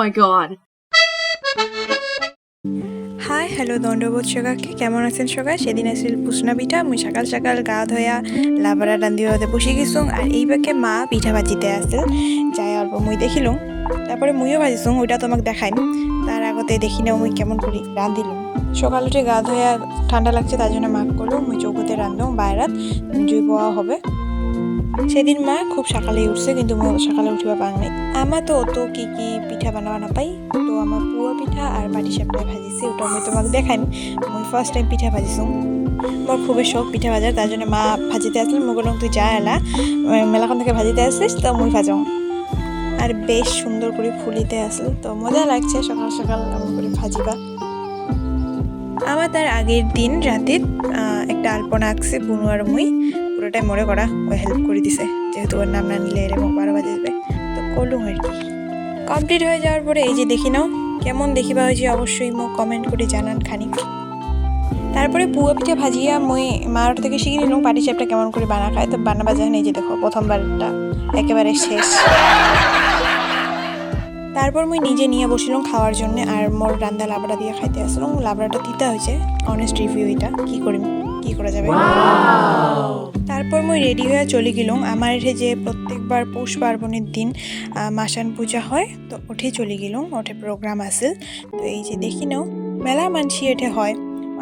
my god. Hi hello দণ্ডবোধ সকালকে কেমন আছেন সকাল সেদিন আছিল পুষনা পিঠা মুই সকাল সকাল গা ধয়া লাবড়া রান্ধি হতে বসে গেছুং। আর এই বাকে মা পিঠা ভাজিতে আসছিল যাই অল্প মুই দেখিলুম তারপরে মুইও ভাজিছুং। ওইটা তোমাকে দেখাইম। তার আগতে দেখি না মুই কেমন করি রান্ধিলুম সকাল উঠে গা ধয়া ঠান্ডা লাগছে, তার জন্য মাফ করল মুই চৌকতে রান্ধুম বাইরাত জুই পাওয়া হবে। সেদিন মা খুব সকালে উঠছে, কিন্তু সকালে উঠিবা পাং নাই। আমার তো অত কি কি পিঠা বানাবা নাপাই তো আমার পুয়া পিঠা আর পাটি সাপটা ভাজিছি, ওটা আমি তোমাকে দেখাইম মই ফার্স্ট টাইম পিঠা ভাজিছো। মোৰ খুবই শখ পিঠা ভাজার, তার জন্য মা ভাজিতে আসলে মই ক'লো তুই যা এলা মেলাখন থেকে ভাজিতে আসিস, তো মুই ভাজাও আর বেশ সুন্দর করে ফুলিতে আসল, তো মজা লাগছে সকাল সকাল এমন করে ভাজিবা। আমার তার আগের দিন রাতে একটা আলপনা আঁকছে বুনু আর মুই। পুরোটাই মরে করা ও হেল্প করে দিছে। যেহেতু ওর নাম না নিলে এর মুখ বারো বাজে যাবে। তো করলুম আর কি। কমপ্লিট হয়ে যাওয়ার পরে এই যে দেখি নাও, কেমন দেখিবা হয়েছে অবশ্যই মোক কমেন্ট করে জানান খানিক। তারপরে পুয়া পিঠা ভাজিয়া মই মার থেকে শিখে নিলাম পাটি চাপটা কেমন করে বানা খায়, তো বানাবা যায় না এই যে দেখো প্রথমবারটা একেবারে শেষ। তারপর মই নিজে নিয়ে বসিলাম খাওয়ার জন্য, আর মোর রান্দা লাবড়া দিয়ে খাইতে আসলাম লাবড়াটা তিতা হয়েছে অনেস্ট রিভিউ এটা, কি করি কি করা যাবে? তারপর মুই রেডি হয়ে চলে গেলাম। আমার এঠে যে প্রত্যেকবার পৌষ পার্বণের দিন মাসান পূজা হয় তো ওঠে চলে গেলাম। ওঠে প্রোগ্রাম আছিল তো এই যে দেখি নাও মেলা মানসি এঠে হয়।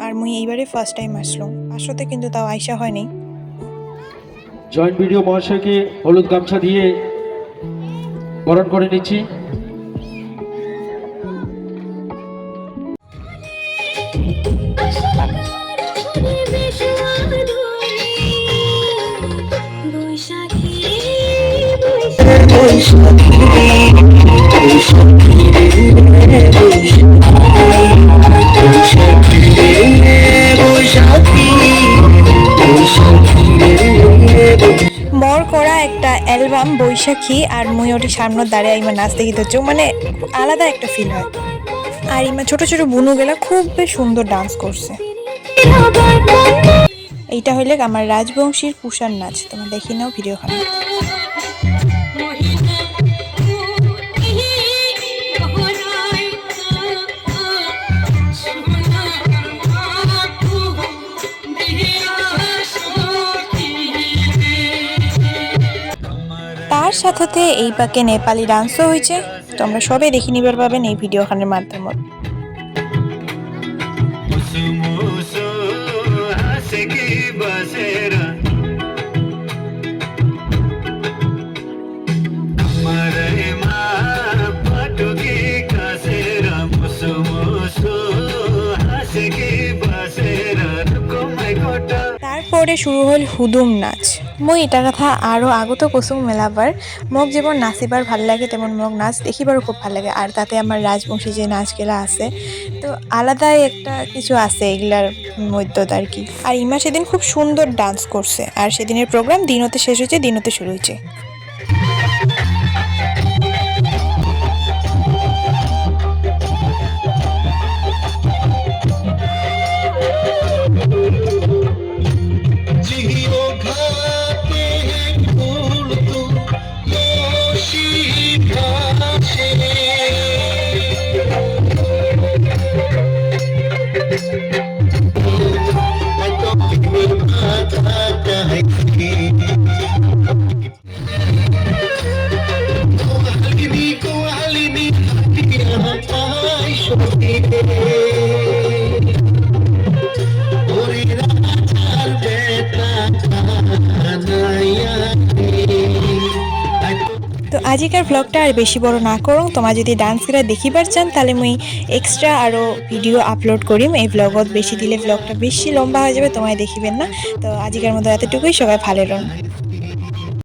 আর মুই এইবারে ফার্স্ট টাইম আসলাম। আসতে কিন্তু তাও আইসা হয়নি। জয়েন্ট ভিডিও মহাশয়কে হলুদ গামছা দিয়ে বরণ করে নিচ্ছি। মর করা একটা অ্যালবাম বৈশাখী আর ওটি সামনে দাঁড়িয়ে ইমা নাচতে গীত হচ্ছে মানে আলাদা একটা ফিল হয়। আর ইমা ছোট ছোট বুনু গেলা খুব বেশ সুন্দর ডান্স করছে। এইটা হইলে আমার রাজবংশীর পুষার নাচ। তোমরা দেখি নাও ভিডিওখানে। সাথে এই পাকে নেপালি ডান্সও হয়েছে। তোমরা সবাই দেখে নিবার পাবেন এই ভিডিওখানের মাধ্যমে। তারপরে শুরু হল হুদুম নাচ। মই এটা কথা আরও আগত কচু মেলাবার মোক যেমন নাচিবার ভালো লাগে তেমন মোক নাচ দেখিবারও খুব ভালো লাগে। আর তাতে আমার রাজবংশী যে নাচগুলা আছে, তো আলাদাই একটা কিছু আছে এগুলার মধ্যত আর কি। আর ইমা সেদিন খুব সুন্দর ডান্স করছে। আর সেদিনের প্রোগ্রাম দিনতে শেষ হয়েছে, দিনতে শুরু হয়েছে। Thank you. আজিকার ভ্লগটা আর বেশি বড় না করুন। তোমার যদি ডান্স করে দেখিবার চান, তাহলে মুই এক্সট্রা আরও ভিডিও আপলোড করিম। এই ব্লগত বেশি দিলে ব্লগটা বেশি লম্বা হয়ে যাবে, তোমায় দেখিবেন না। তো আজিকার মতো এতটুকুই, সবাই ভালো রন।